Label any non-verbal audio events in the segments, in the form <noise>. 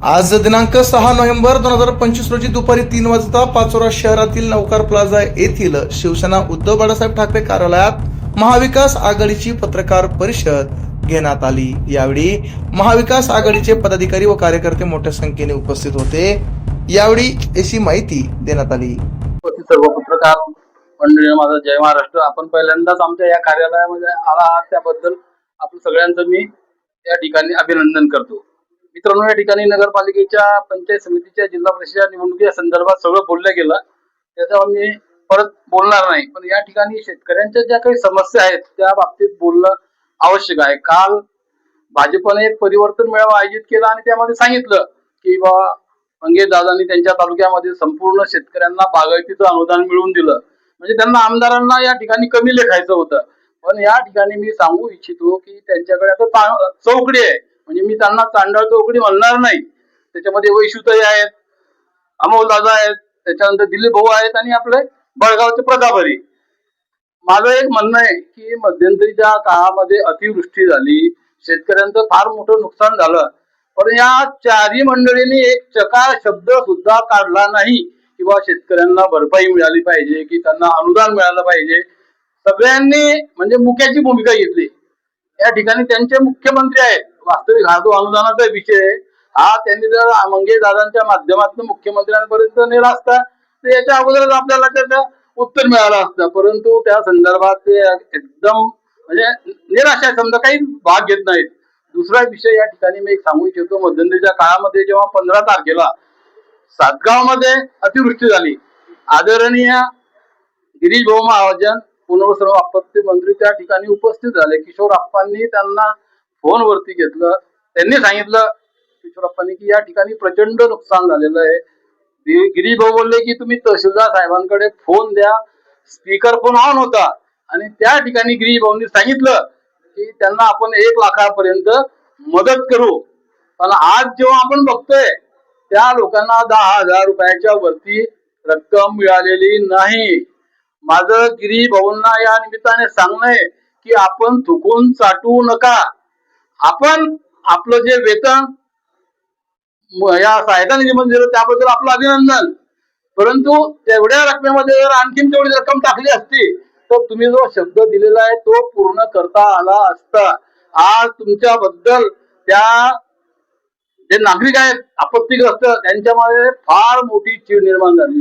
आज दिनांक सहा नोव्हेंबर दोन हजार पंचवीस रोजी दुपारी तीन वाजता पाचोरा शहरातील नौकार प्लाझा येथील शिवसेना उद्धव बाळासाहेब ठाकरे कार्यालयात महाविकास आघाडीची पत्रकार परिषद घेण्यात आली. यावेळी महाविकास आघाडीचे पदाधिकारी व कार्यकर्ते मोठ्या संख्येने उपस्थित होते. यावेळी अशी माहिती देण्यात आली. सर्व पत्रकार. मंडळी माझा जय महाराष्ट्र. आपण पहिल्यांदाच आमच्या या कार्यालयामध्ये आला आहात. त्याबद्दल आपण सगळ्यांचं मी या ठिकाणी अभिनंदन करतो. मित्रांनो या ठिकाणी नगरपालिकेच्या पंचायत समितीच्या जिल्हा परिषद निवडणुकीच्या संदर्भात सगळं बोललं गेलं. त्याच्यावर मी परत बोलणार नाही. पण या ठिकाणी शेतकऱ्यांच्या ज्या काही समस्या आहेत त्या बाबतीत बोलणं आवश्यक आहे. काल भाजपने एक परिवर्तन मेळावा आयोजित केला आणि त्यामध्ये सांगितलं की बाबा अंगे दादांनी त्यांच्या तालुक्यामध्ये संपूर्ण शेतकऱ्यांना बागायतीचं अनुदान मिळवून दिलं. म्हणजे त्यांना आमदारांना या ठिकाणी कमी लेखायचं होतं. पण या ठिकाणी मी सांगू इच्छितो की त्यांच्याकडे आता चौकडी आहे. म्हणजे मी त्यांना तांडळ चौकडी म्हणणार नाही. त्याच्यामध्ये वैशुताई आहेत अमोल दादा आहेत त्याच्यानंतर दिलीप भाऊ आहेत आणि आपले बळगावचे प्रतापरी माझं एक म्हणणं आहे की मध्यंतरीच्या काळामध्ये अतिवृष्टी झाली शेतकऱ्यांचं फार मोठं नुकसान झालं. पण या चारही मंडळींनी एक चकार शब्द सुद्धा काढला नाही किंवा शेतकऱ्यांना भरपाई मिळाली पाहिजे की त्यांना अनुदान मिळालं पाहिजे. सगळ्यांनी म्हणजे मुख्याची भूमिका घेतली. या ठिकाणी त्यांचे मुख्यमंत्री आहेत. वास्तविक हा जो अनुदानाचा विषय आहे, हा त्यांनी जर मंगेश दादांच्या माध्यमातून मुख्यमंत्र्यांपर्यंत नेला असता तर याच्या अगोदरच आपल्याला त्याचं उत्तर मिळालं असतं. परंतु त्या संदर्भात ते एकदम म्हणजे निराशा समजा काही भाग घेत नाहीत. दुसरा विषय या ठिकाणी मी एक सांगू इच्छितो. मध्यंतरीच्या काळामध्ये जेव्हा पंधरा तारखेला सातगावमध्ये अतिवृष्टी झाली. आदरणीय गिरीश भाऊ महाजन पुनर्वसन आपत्ती मंत्री त्या ठिकाणी उपस्थित झाले. किशोर आप्पांनी त्यांना फोनवरती घेतलं. त्यांनी सांगितलं किशोरप्पांनी की या ठिकाणी प्रचंड नुकसान झालेलं आहे. गिरीभाऊ बोलले की तुम्ही तहसीलदार साहेबांकडे फोन द्या. स्पीकर फोन ऑन होता. आणि त्या ठिकाणी गिरीभाऊंनी सांगितलं की त्यांना आपण एक लाखापर्यंत मदत करू. पण आज जेव्हा आपण बघतोय त्या लोकांना दहा हजार रुपयाच्या वरती रक्कम मिळालेली नाही. माझं गिरी भाऊंना या निमित्ताने सांगणं की आपण थुकून चाटू नका. आपण आपलं जे वेतन या सहायता निधीमध्ये दिलं त्याबद्दल आपलं अभिनंदन. परंतु तेवढ्या रकमेमध्ये जर आणखीन तेवढी रक्कम टाकली असती तर तुम्ही जो शब्द दिलेला आहे तो पूर्ण करता आला असता. आज तुमच्याबद्दल त्या जे नागरिक आहेत आपत्तीग्रस्त त्यांच्यामध्ये फार मोठी चीड निर्माण झाली.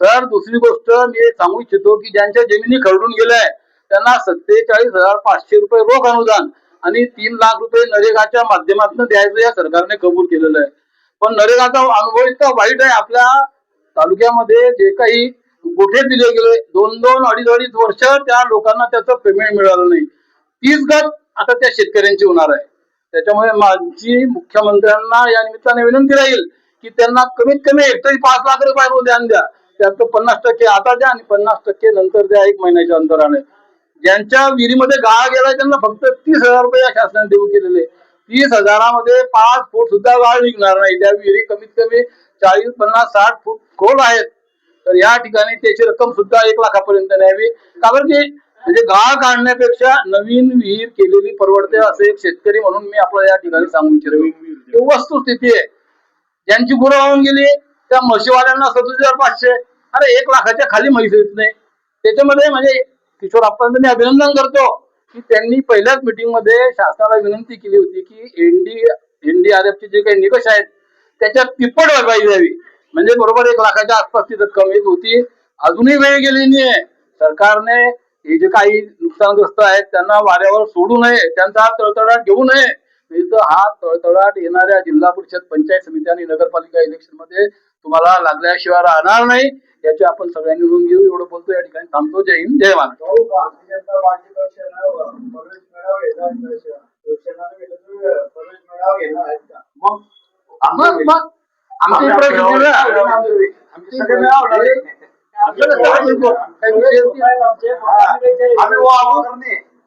सर दुसरी गोष्ट मी सांगू इच्छितो की ज्यांच्या जमिनी खरडून गेल्या त्यांना सत्तेचाळीस हजार पाचशे रुपये रोख अनुदान आणि तीन लाख रुपये नरेगाच्या माध्यमातून द्यायचं या सरकारने कबूल केलेलं आहे. पण नरेगाचा अनुभव इतका वाईट आहे आपल्या तालुक्यामध्ये जे काही गोठे दिले गेले दोन दोन अडीच अडीच वर्ष त्या लोकांना त्याचं पेमेंट मिळालं नाही. तीच गट आता त्या शेतकऱ्यांची होणार आहे. त्याच्यामुळे माझी मुख्यमंत्र्यांना या निमित्ताने विनंती राहील की त्यांना कमीत कमी एकतरी पाच लाख रुपये ध्यान द्या त्यात पन्नास टक्के आता द्या आणि पन्नास टक्के नंतर द्या एक महिन्याच्या अंतराने. ज्यांच्या विहिरीमध्ये गाळ गेलाय त्यांना फक्त तीस हजार रुपये या शासनाने देऊ केलेले. तीस हजारामध्ये पाच फूट सुद्धा गाळ निघणार नाही. त्या विहिरी कमीत कमी चाळीस पन्नास साठ फूट खोल आहेत. तर या ठिकाणी त्याची रक्कम सुद्धा एक लाखापर्यंत न्यावी. कारण की म्हणजे गाळ काढण्यापेक्षा नवीन विहीर केलेली परवडते असे एक शेतकरी म्हणून मी आपल्याला या ठिकाणी सांगू इच्छितो. वस्तुस्थिती आहे. ज्यांची गुरं होऊन गेली त्या म्हशीवाल्यांना सदतीस हजार पाचशे. अरे एक लाखाच्या खाली म्हैस येत नाही. त्याच्यामध्ये म्हणजे किशोर आपण मी अभिनंदन करतो. की त्यांनी पहिल्याच मीटिंगमध्ये शासनाला विनंती केली होती की एनडी एनडीआरएफचे जे काही निकष आहेत त्याच्यात तिप्पट भरपाई द्यावी. म्हणजे बरोबर एक लाखाच्या आसपास ती रक्कम येत होती. अजूनही वेळ गेलेली नाहीये. सरकारने हे जे काही नुकसानग्रस्त आहेत त्यांना वाऱ्यावर सोडू नये त्यांचा तळतळाट घेऊ नये. नाही तर हा तळतळाट येणाऱ्या जिल्हा परिषद पंचायत समिती आणि नगरपालिका इलेक्शनमध्ये तुम्हाला लागल्याशिवाय राहणार नाही याची आपण सगळ्यांनी नोंद घेऊ. एवढं बोलतो या ठिकाणी थांबतो. जय हिंद जय महाराष्ट्र.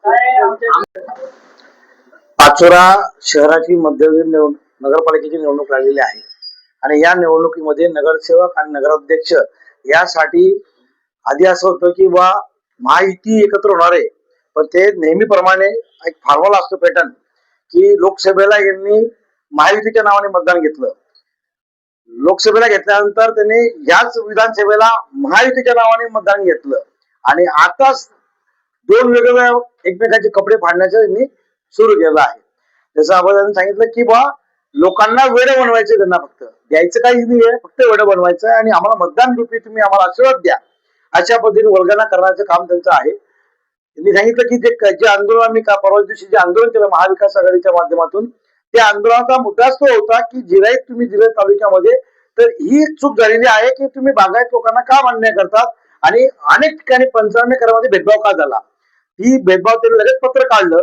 काय आमच्या पाचोरा शहराची मध्यवर्ती निवड नगरपालिकेची निवडणूक लागलेली आहे. आणि या निवडणुकीमध्ये नगरसेवक आणि नगराध्यक्ष यासाठी आधी असं होतं की बा महायुती एकत्र होणार आहे. पण ते नेहमीप्रमाणे एक फॉर्म्युला असतो पॅटर्न की लोकसभेला यांनी महायुतीच्या नावाने मतदान घेतलं. लोकसभेला घेतल्यानंतर त्यांनी याच विधानसभेला महायुतीच्या नावाने मतदान घेतलं. आणि आताच दोन वेगवेगळ्या एकमेकांचे कपडे फाडण्याचं त्यांनी सुरू केलं आहे. जसं आपण सांगितलं की बा लोकांना वेळ बनवायचे त्यांना फक्त. द्यायचं काही आहे फक्त वेळ बनवायचं आणि आम्हाला मतदान रूपी तुम्ही आम्हाला आशीर्वाद द्या. अशा पद्धतीने वर्गना करण्याचं काम त्यांचं आहे. त्यांनी सांगितलं की जे जे आंदोलन आम्ही का परवा दिवशी जे आंदोलन केलं महाविकास आघाडीच्या माध्यमातून त्या आंदोलनाचा मुद्दाच तो होता की जिराईत तुम्ही जिराईत तालुक्यामध्ये तर ही चूक झालेली आहे की तुम्ही बागायत लोकांना का मान्य करतात आणि अनेक ठिकाणी पंचावन्न करामध्ये भेदभाव का झाला? ही भेदभाव त्यांनी लगेच पत्र काढलं.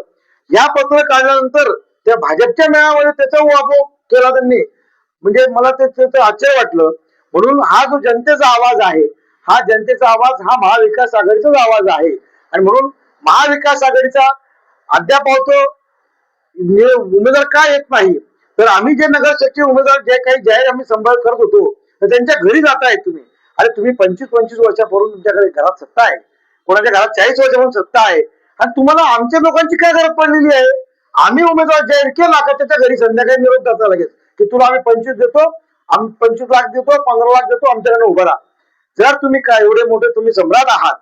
या पत्र काढल्यानंतर त्या भाजपच्या मेळामध्ये त्याचा वापर केला त्यांनी. म्हणजे मला ते- आश्चर्य वाटलं. म्हणून हा जो जनतेचा आवाज आहे हा जनतेचा आवाज हा महाविकास आघाडीचाच आवाज आहे. आणि म्हणून महाविकास आघाडीचा अद्याप होतो म्हणजे उमेदवार का येत नाही? तर आम्ही जे नगरसेवकचे उमेदवार जे काही जाहीर आम्ही संभाळ करत होतो तर त्यांच्या घरी जाताय तुम्ही. अरे तुम्ही पंचवीस पंचवीस वर्षापूर्वी तुमच्याकडे घरात सत्ता आहे. कोणाच्या घरात चाळीस वर्षापासून सत्ता आहे. आणि तुम्हाला आमच्या लोकांची काय गरज पडलेली आहे? आम्ही उमेदवार जाहीर केला का त्याच्या घरी संध्याकाळी निरोप द्यायचा लगेच? की तुला आम्ही पंचवीस देतो आम्ही पंचवीस लाख देतो पंधरा लाख देतो आमच्याकडे उभं राहा. जर तुम्ही काय एवढे मोठे तुम्ही सम्राट आहात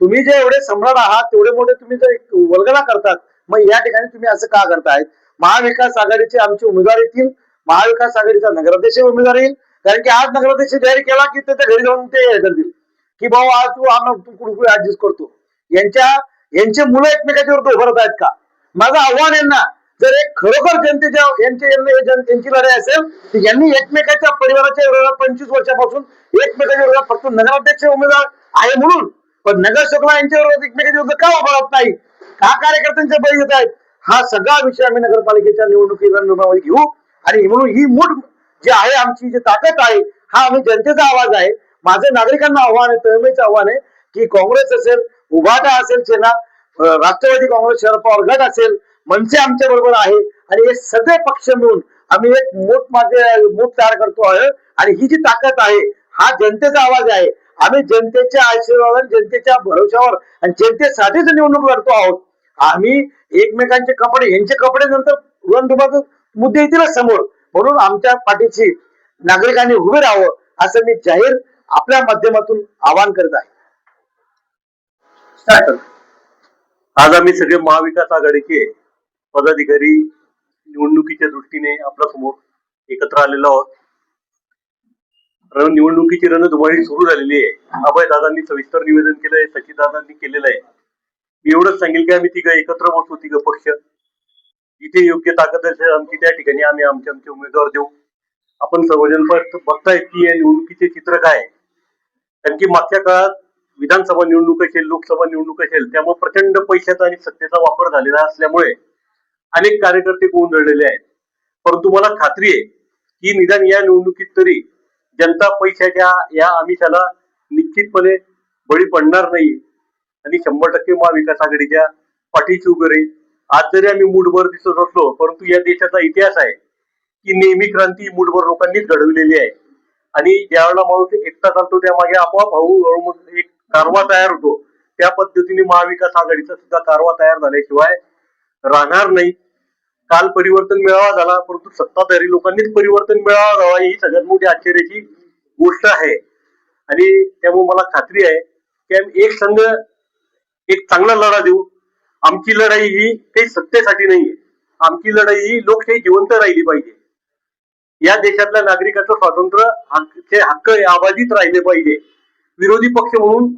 तुम्ही जे एवढे सम्राट आहात तेवढे मोठे तुम्ही जर वल्गना करतात मग या ठिकाणी तुम्ही असं का करताय? महाविकास आघाडीचे आमचे उमेदवार येतील महाविकास आघाडीचा नगराध्यक्ष उमेदवार येईल. कारण की आज नगराध्यक्ष जाहीर केला की त्याच्या घरी जाऊन ते हे करतील. की भाऊ आज तू आम्हाला तू कुठे ऍडजस्ट करतो? यांच्या यांचे मुलं एकमेकांच्या वरती उभारत आहेत का? माझं आव्हान यांना जर एक खरोखर जनतेच्या यांचे यांची लढाई असेल तर यांनी एकमेकाच्या परिवाराच्या विरोधात पंचवीस वर्षापासून एकमेकाच्या विरोधात फक्त नगराध्यक्ष उमेदवार आहे म्हणून. पण नगरसेवकला यांच्या विरोधात एकमेकाच्या विरोधात का उभारत नाही? का कार्यकर्त्यांचे बळी येत आहेत? हा सगळा विषय आम्ही नगरपालिकेच्या निवडणुकीला निवडणुकीमध्ये घेऊ. आणि म्हणून ही मूठ जी आहे आमची जी ताकद आहे हा आम्ही जनतेचा आवाज आहे. माझं नागरिकांना आव्हान आहे तळमळीचं आव्हान आहे की काँग्रेस असेल उभाटा असेल सेना राष्ट्रवादी काँग्रेस शरद पवार गट असेल मनसे आमच्या बरोबर आहे आणि हे सगळे पक्ष मिळून आम्ही एक मोठ माझे मूठ तयार करतो आहे. आणि ही जी ताकद आहे हा जनतेचा आवाज आहे. आम्ही जनतेच्या आशीर्वादाने जनतेच्या भरोशावर आणि जनतेसाठीच निवडणूक लढतो आहोत आम्ही एकमेकांचे कपडे यांचे कपडे नंतर रणधुमाचे मुद्दे येतीलच समोर. म्हणून आमच्या पाठीशी नागरिकांनी उभे राहावं असं मी जाहीर आपल्या माध्यमातून आवाहन करत आहे. आज आम्ही सगळे महाविकास आघाडीचे पदाधिकारी निवडणुकीच्या दृष्टीने आपल्यासमोर एकत्र आलेलो आहोत. रण निवडणुकीची रणधुमाळी सुरू झालेली आहे. अभय दादांनी सविस्तर निवेदन केलंय सचिन दादांनी केलेलं आहे. मी एवढंच सांगेल की आम्ही तिघं एकत्र बसू तिघं पक्ष. जिथे योग्य ताकद असेल आमची त्या ठिकाणी आम्ही आमचे आमचे उमेदवार देऊ. आपण सर्वजण बघताय की या निवडणुकीचे चित्र काय आहे. कारण की मागच्या काळात विधानसभा निवडणूक असेल लोकसभा निवडणूक असेल त्यामुळे प्रचंड पैशाचा आणि सत्तेचा वापर झालेला असल्यामुळे अनेक कार्यकर्ते गोंधळलेले आहेत. परंतु मला खात्री आहे की निदान या निवडणुकीत तरी जनता पैशाच्या या आमिषाला निश्चितपणे बळी पडणार नाही आणि शंभर टक्के महाविकास आघाडीच्या पाठीशी उभे राहील. आज जरी आम्ही मूठभर दिसत असलो परंतु या देशाचा इतिहास आहे की नेहमी क्रांती मूठभर लोकांनीच घडविलेली आहे. आणि ज्यावेळेला माणूस एकटा चालतो त्या मागे आपोआप हळूहळू एक कारवा तयार होतो. त्या पद्धतीने महाविकास आघाडीचा सुद्धा कारवा तयार झाल्याशिवाय राहणार नाही. काल परिवर्तन मेळावा झाला परंतु सत्ताधारी लोकांनीच परिवर्तन मेळावा घ्यावा ही सगळ्यात मोठी आश्चर्याची गोष्ट आहे. आणि त्यामुळे मला खात्री आहे की आम्ही एक संघ एक चांगला लढा देऊ. आमची लढाई ही काही सत्तेसाठी नाहीये. आमची लढाई ही लोकशाही जिवंत राहिली पाहिजे. या देशातल्या नागरिकाचं स्वातंत्र्य हक्क- हक्क आबाधित राहिले पाहिजे. विरोधी पक्ष म्हणून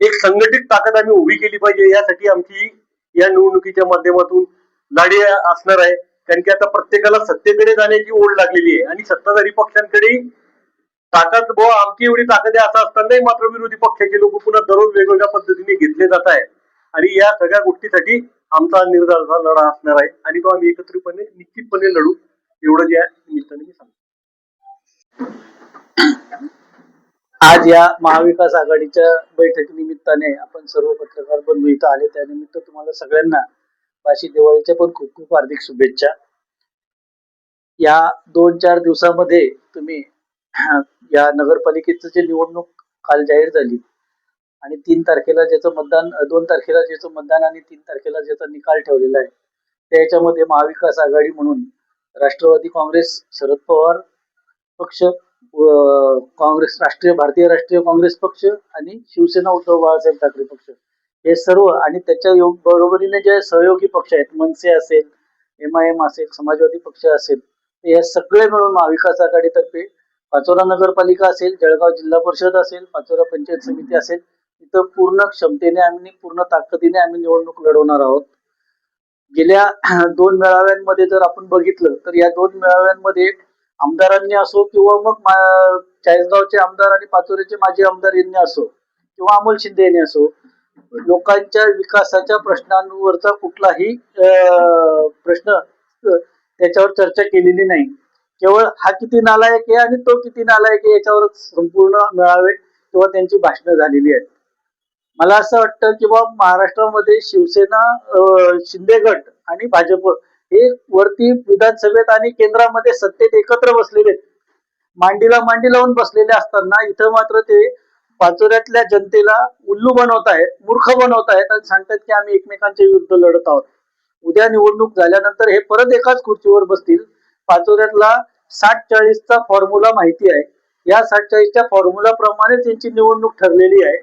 एक संघटित ताकद आम्ही उभी केली पाहिजे. यासाठी आमची या निवडणुकीच्या माध्यमातून लढी असणार आहे. कारण की आता प्रत्येकाला सत्तेकडे जाण्याची ओढ लागलेली आहे. आणि सत्ताधारी पक्षांकडे ताकद व आमची एवढी ताकद आहे असं असतानाही मात्र विरोधी पक्षाचे लोक पुन्हा दररोज वेगवेगळ्या पद्धतीने घेतले जात आहेत. आणि या सगळ्या गोष्टीसाठी आमचा निर्धाराचा लढा असणार आहे. आणि तो आम्ही एकत्रितपणे निश्चितपणे लढू. एवढं या निमित्ताने मी सांगतो. आज या महाविकास आघाडीच्या बैठकीनिमित्ताने आपण सर्व पत्रकार बंधू इथं आले. त्यानिमित्त तुम्हाला सगळ्यांना बाशी दिवाळीच्या पण खूप खूप हार्दिक शुभेच्छा. या दोन चार दिवसामध्ये तुम्ही <clears throat> या नगरपालिकेचं जे निवडणूक काल जाहीर झाली आणि तीन तारखेला ज्याचं मतदान दोन तारखेला ज्याचं मतदान आणि तीन तारखेला ज्याचा निकाल ठेवलेला आहे त्याच्यामध्ये महाविकास आघाडी म्हणून राष्ट्रवादी काँग्रेस शरद पवार पक्ष काँग्रेस राष्ट्रीय भारतीय राष्ट्रीय काँग्रेस पक्ष आणि शिवसेना उद्धव बाळासाहेब ठाकरे पक्ष. हे सर्व आणि त्याच्या योग- बरोबरीने जे सहयोगी पक्ष आहेत मनसे असेल एम आय एम असेल समाजवादी पक्ष असेल हे सगळे मिळून महाविकास आघाडीतर्फे पाचोरा नगरपालिका असेल जळगाव जिल्हा परिषद असेल पाचोरा पंचायत समिती असेल इथं पूर्ण क्षमतेने आम्ही पूर्ण ताकदीने आम्ही निवडणूक लढवणार आहोत. गेल्या दोन मेळाव्यांमध्ये जर आपण बघितलं तर या दोन मेळाव्यांमध्ये आमदारांनी असो किंवा मग चाळीसगावचे आमदार आणि पाचोरीचे माजी आमदार यांनी असो किंवा अमोल शिंदे यांनी असो लोकांच्या विकासाच्या प्रश्नांवरचा कुठलाही प्रश्न त्याच्यावर चर्चा केलेली नाही. केवळ हा किती नालायक आहे आणि तो किती नालायक आहे याच्यावरच संपूर्ण मेळावे किंवा त्यांची भाषणं झालेली आहेत. मला असं वाटतं की बा महाराष्ट्रामध्ये शिवसेना शिंदे गट आणि भाजप हे वरती विधानसभेत आणि केंद्रामध्ये सत्तेत एकत्र बसलेले आहेत. मांडीला मांडी लावून बसलेले असताना इथं मात्र ते पाचोऱ्यातल्या जनतेला उल्लू बनवत आहेत मूर्ख बनवत आहेत आणि सांगतात की आम्ही एकमेकांच्या विरुद्ध लढत आहोत. उद्या निवडणूक झाल्यानंतर हे परत एकाच खुर्चीवर बसतील. पाचोऱ्यातला साठ चाळीसचा फॉर्म्युला माहिती आहे. या साठ चाळीसच्या फॉर्म्युला प्रमाणे त्यांची निवडणूक ठरलेली आहे.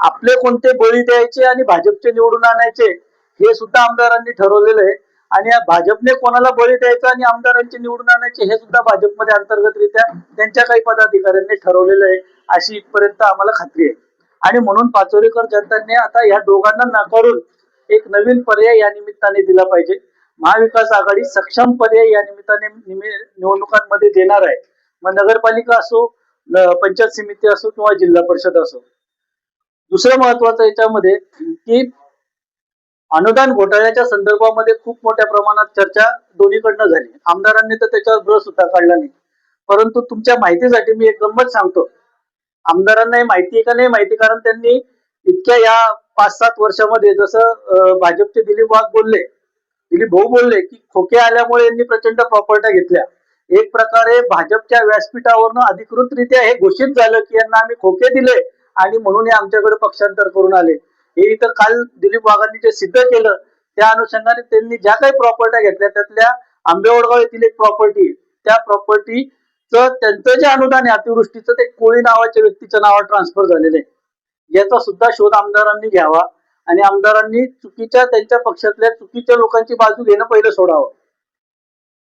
आपले कोणते बळी द्यायचे आणि भाजपचे निवडून आणायचे हे सुद्धा आमदारांनी ठरवलेलं आहे. आणि या भाजपने कोणाला बळी द्यायचं आणि आमदारांचे निवडून आणायचे हे सुद्धा भाजपमध्ये अंतर्गतरित्या त्यांच्या काही पदाधिकाऱ्यांनी ठरवलेलं आहे अशी इथपर्यंत आम्हाला खात्री आहे. आणि म्हणून पाचोरेकर जनतांनी आता या दोघांना नाकारून एक नवीन पर्याय या निमित्ताने दिला पाहिजे. महाविकास आघाडी सक्षम पर्याय या निमित्ताने निमि- निवडणुकांमध्ये देणार आहे. मग नगरपालिका असो पंचायत समिती असो किंवा जिल्हा परिषद असो. दुसरं महत्वाचं याच्यामध्ये की अनुदान घोटाळ्याच्या संदर्भामध्ये खूप मोठ्या प्रमाणात चर्चा दोन्हीकडनं झाली. आमदारांनी तर त्याच्यावर ब्र सुद्धा काढला नाही. परंतु तुमच्या माहितीसाठी मी एक गंमत सांगतो. आमदारांनाही माहिती आहे का नाही माहिती? कारण त्यांनी इतक्या या पाच सात वर्षामध्ये जसं भाजपचे दिलीप वाघ बोलले दिलीप भाऊ बोलले की खोके आल्यामुळे यांनी प्रचंड प्रॉपर्ट्या घेतल्या. एक प्रकारे भाजपच्या व्यासपीठावरनं अधिकृतरित्या हे घोषित झालं की यांना आम्ही खोके दिले आणि म्हणून हे आमच्याकडे पक्षांतर करून आले. हे इथं काल दिलीप वाघांनी जे सिद्ध केलं त्या अनुषंगाने त्यांनी ज्या काही प्रॉपर्ट्या घेतल्या त्यातल्या आंबेवडगाव येथील एक प्रॉपर्टी त्या प्रॉपर्टीचं त्यांचं जे अनुदान आहे अतिवृष्टीचं ते कोळी नावाच्या व्यक्तीच्या नावावर ट्रान्सफर झालेलं आहे. याचा सुद्धा शोध आमदारांनी घ्यावा आणि आमदारांनी चुकीच्या त्यांच्या पक्षातल्या चुकीच्या लोकांची बाजू घेणं पहिलं सोडावं.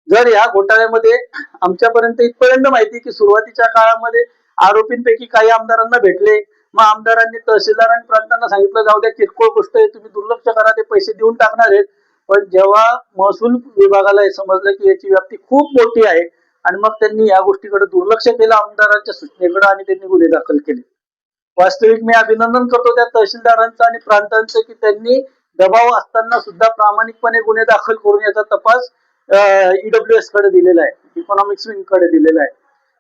जर या घोटाळ्यामध्ये आमच्यापर्यंत इथपर्यंत माहिती की सुरुवातीच्या काळामध्ये आरोपींपैकी काही आमदारांना भेटले मग आमदारांनी तहसीलदार आणि प्रांतांना सांगितलं जाऊ द्या किरकोळ गोष्ट आहे तुम्ही दुर्लक्ष करा ते पैसे देऊन टाकणार आहेत. पण जेव्हा महसूल विभागाला हे समजलं की याची व्याप्ती खूप मोठी आहे आणि मग त्यांनी या गोष्टीकडे दुर्लक्ष केलं आमदारांच्या सूचनेकडे आणि त्यांनी गुन्हे दाखल केले. वास्तविक मी अभिनंदन करतो त्या तहसीलदारांचं आणि प्रांतांचं की त्यांनी दबाव असताना सुद्धा प्रामाणिकपणे गुन्हे दाखल करून याचा तपास ईडब्ल्यू एसकडे दिलेला आहे इकॉनॉमिक्स विंगकडे दिलेला आहे.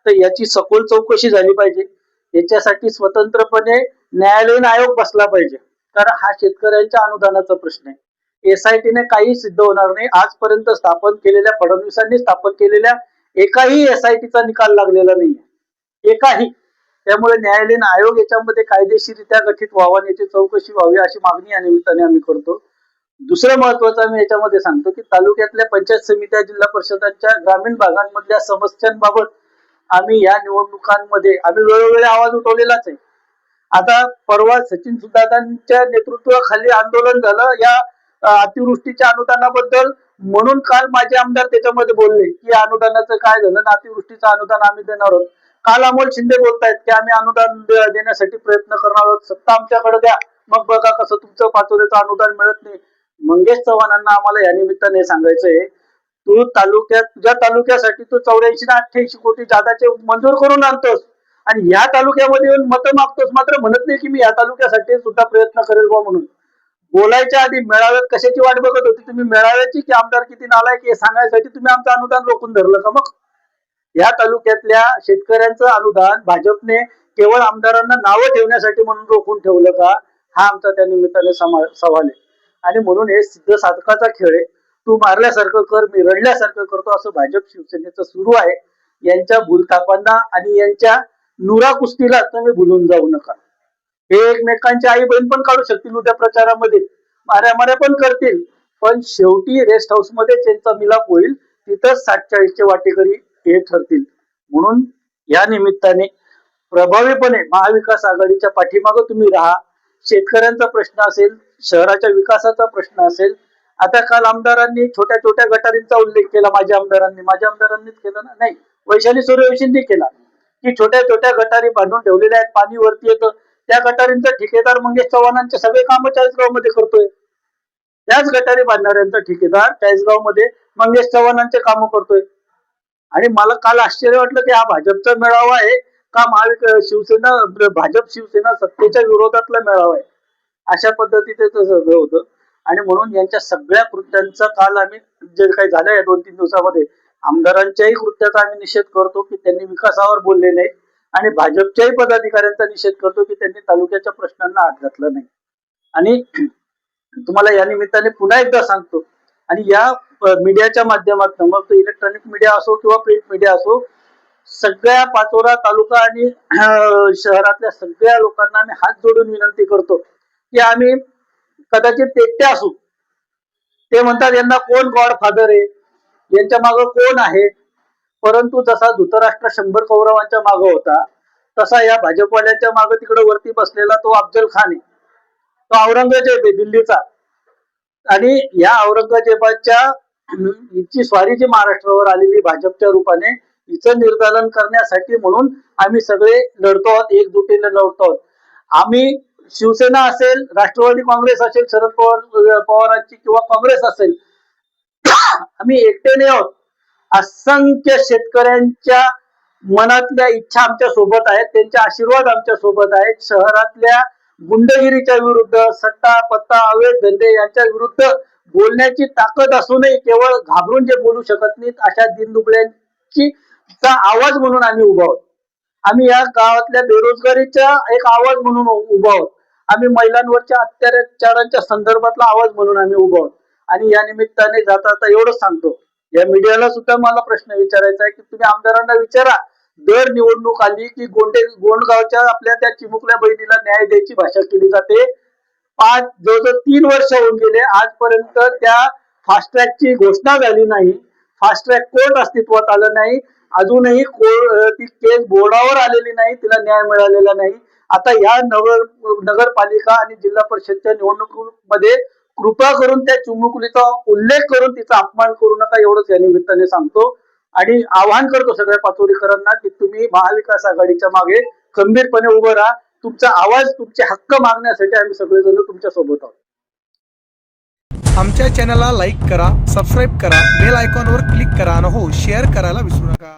तर याची सखोल चौकशी झाली पाहिजे. याच्यासाठी स्वतंत्रपणे न्यायालयीन आयोग बसला पाहिजे. कारण हा शेतकऱ्यांच्या अनुदानाचा प्रश्न आहे. एसआयटीने काही सिद्ध होणार नाही. आजपर्यंत स्थापन केलेल्या फडणवीसांनी स्थापन केलेल्या एकाही एसआयटीचा निकाल लागलेला नाही एकाही. त्यामुळे न्यायालयीन आयोग याच्यामध्ये कायदेशीरित्या गठीत व्हावा आणि याची चौकशी व्हावी अशी मागणी या निमित्ताने आम्ही करतो. दुसरं महत्वाचं मी याच्यामध्ये सांगतो की तालुक्यातल्या पंचायत समित्या जिल्हा परिषदांच्या ग्रामीण भागांमधल्या समस्यांबाबत आम्ही या निवडणुकांमध्ये आम्ही वेळोवेळी आवाज उठवलेलाच आहे. आता परवा सचिन सुदातांच्या नेतृत्वाखाली आंदोलन झालं या अतिवृष्टीच्या अनुदानाबद्दल म्हणून काल माझे आमदार त्याच्यामध्ये बोलले की अनुदानाचं काय झालं? अतिवृष्टीचं अनुदान आम्ही देणार आहोत. काल अमोल शिंदे बोलतायत की आम्ही अनुदान देण्यासाठी प्रयत्न करणार आहोत. सत्ता आमच्याकडे द्या. मग बघा कसं तुमचं पाचोऱ्याचं अनुदान मिळत नाही. मंगेश चव्हाणांना आम्हाला या निमित्ताने सांगायचंय तू तालुक्यात तुझ्या तालुक्यासाठी तू चौऱ्याऐंशी ना अठ्ठ्याऐंशी कोटी जादाचे मंजूर करून आणतोस. आणि या तालुक्यामध्ये येऊन मतं मागतोस मात्र म्हणत नाही की मी या तालुक्यासाठी सुद्धा प्रयत्न करेल बा म्हणून. बोलायच्या आधी मेळाव्यात कशाची वाट बघत होती? तुम्ही मेळाव्याची की आमदार किती नालाय हे सांगायसाठी तुम्ही आमचं अनुदान रोखून धरलं का मग? या तालुक्यातल्या शेतकऱ्यांचं अनुदान भाजपने केवळ आमदारांना नावं ठेवण्यासाठी म्हणून रोखून ठेवलं का? हा आमचा त्या निमित्ताने सवाल आहे. आणि म्हणून हे सिद्ध साधकाचा खेळ आहे. तू मारल्यासारखं कर मी रडल्यासारखं करतो असं भाजप शिवसेनेचं सुरू आहे. यांच्या भूलथापांना आणि यांच्या नुरा कुस्तीला तुम्ही भुलून जाऊ नका. हे एकमेकांची आई बहीण पण काढू शकतील उद्या प्रचारामध्ये. माऱ्यामाऱ्या पण करतील. पण शेवटी रेस्ट हाऊसमध्ये त्यांचा मिलाप होईल. तिथंच सातचाळीसचे वाटेकरी हे ठरतील. म्हणून या निमित्ताने प्रभावीपणे महाविकास आघाडीच्या पाठीमागं तुम्ही राहा. शेतकऱ्यांचा प्रश्न असेल शहराच्या विकासाचा प्रश्न असेल आता काल आमदारांनी छोट्या छोट्या गटारींचा उल्लेख केला माझ्या आमदारांनी. माझ्या आमदारांनीच केला ना? नाही. वैशाली सूर्यवंशींनी केला. की छोट्या छोट्या गटारी बांधून ठेवलेल्या आहेत पाणी वरती येतं. त्या गटारींचा ठेकेदार मंगेश चव्हाणांचे सगळे काम चाळीसगावमध्ये करतोय. त्याच गटारी बांधणाऱ्यांचा ठेकेदार चाळीसगावमध्ये मंगेश चव्हाणांचे काम करतोय. आणि मला काल आश्चर्य वाटलं की हा भाजपचा मेळावा आहे का महाविक शिवसेना भाजप शिवसेना सत्तेच्या विरोधातला मेळावा आहे? अशा पद्धतीचे होतं. आणि म्हणून यांच्या सगळ्या कृत्यांचा काल आम्ही जे काही झालं या दोन तीन दिवसामध्ये आमदारांच्याही कृत्याचा आम्ही निषेध करतो की त्यांनी विकासावर बोलले नाही आणि भाजपच्याही पदाधिकाऱ्यांचा निषेध करतो की त्यांनी तालुक्याच्या प्रश्नांना हात घातला नाही. आणि तुम्हाला या निमित्ताने पुन्हा एकदा सांगतो आणि या मीडियाच्या माध्यमातून मग तो इलेक्ट्रॉनिक मीडिया असो किंवा प्रिंट मीडिया असो सगळ्या पाचोरा तालुका आणि शहरातल्या सगळ्या लोकांना आम्ही हात जोडून विनंती करतो की आम्ही कदाचित ते असू. ते म्हणतात यांना कोण गॉड फादर आहे? यांच्या मागं कोण आहे? परंतु जसा धृतराष्ट्र शंभर कौरवांच्या मागं होता तसा या भाजपवाल्यांच्या मागं तिकडे वरती बसलेला तो अफजल खान आहे. तो औरंगजेब आहे दिल्लीचा. आणि या औरंगजेबाच्या हिची स्वारी जी महाराष्ट्रावर आलेली भाजपच्या रूपाने हिचं निर्दालन करण्यासाठी म्हणून आम्ही सगळे लढतो आहोत एकजुटीने लढतो आहोत. आम्ही शिवसेना असेल राष्ट्रवादी काँग्रेस असेल शरद पवार पवारांची किंवा काँग्रेस असेल <coughs> आम्ही एकट्याने आहोत. असंख्य शेतकऱ्यांच्या मनातल्या इच्छा आमच्यासोबत आहेत त्यांचे आशीर्वाद आमच्यासोबत आहेत. शहरातल्या गुंडगिरीच्या विरुद्ध सट्टा पत्ता अवैध धंदे यांच्या विरुद्ध बोलण्याची ताकद असूनही केवळ घाबरून जे बोलू शकत नाहीत अशा दिनदुबळ्यांची चा आवाज म्हणून आम्ही उभा आहोत. आम्ही या गावातल्या बेरोजगारीचा एक आवाज म्हणून उभा आहोत. आम्ही महिलांवरच्या अत्याचारांच्या संदर्भातला आवाज म्हणून आम्ही उभो आहोत. आणि या निमित्ताने जाता जाता एवढंच सांगतो. या मीडियाला सुद्धा मला प्रश्न विचारायचा आहे की तुम्ही आमदारांना विचारा. दर निवडणूक आली की गोंडे गोंडगावच्या आपल्या त्या चिमुकल्या बहिणीला न्याय द्यायची भाषा केली जाते. पाच जवळजवळ तीन वर्ष होऊन गेले. आजपर्यंत त्या फास्ट ट्रॅकची घोषणा झाली नाही. फास्ट ट्रॅक कोर्ट अस्तित्वात आलं नाही. अजूनही को- ती केस बोर्डावर आलेली नाही. तिला न्याय मिळालेला नाही. आता या नगर नगरपालिका आणि जिल्हा परिषदच्या निवडणुकीमध्ये कृपा करून त्या चुमुकुलीचा उल्लेख करून तिचा अपमान करू नका एवढंच या निमित्ताने सांगतो. आणि आवाहन करतो सगळ्या पाचोरीकरांना की तुम्ही महाविकास आघाडीच्या मागे खंबीरपणे उभं राहा. तुमचा आवाज तुमचे हक्क मागण्यासाठी आम्ही सगळेजण तुमच्यासोबत आहोत. आमच्या चॅनलला लाईक करा सबस्क्राईब करा बेल आयकॉनवर क्लिक करा आणि हो शेअर करायला विसरू नका.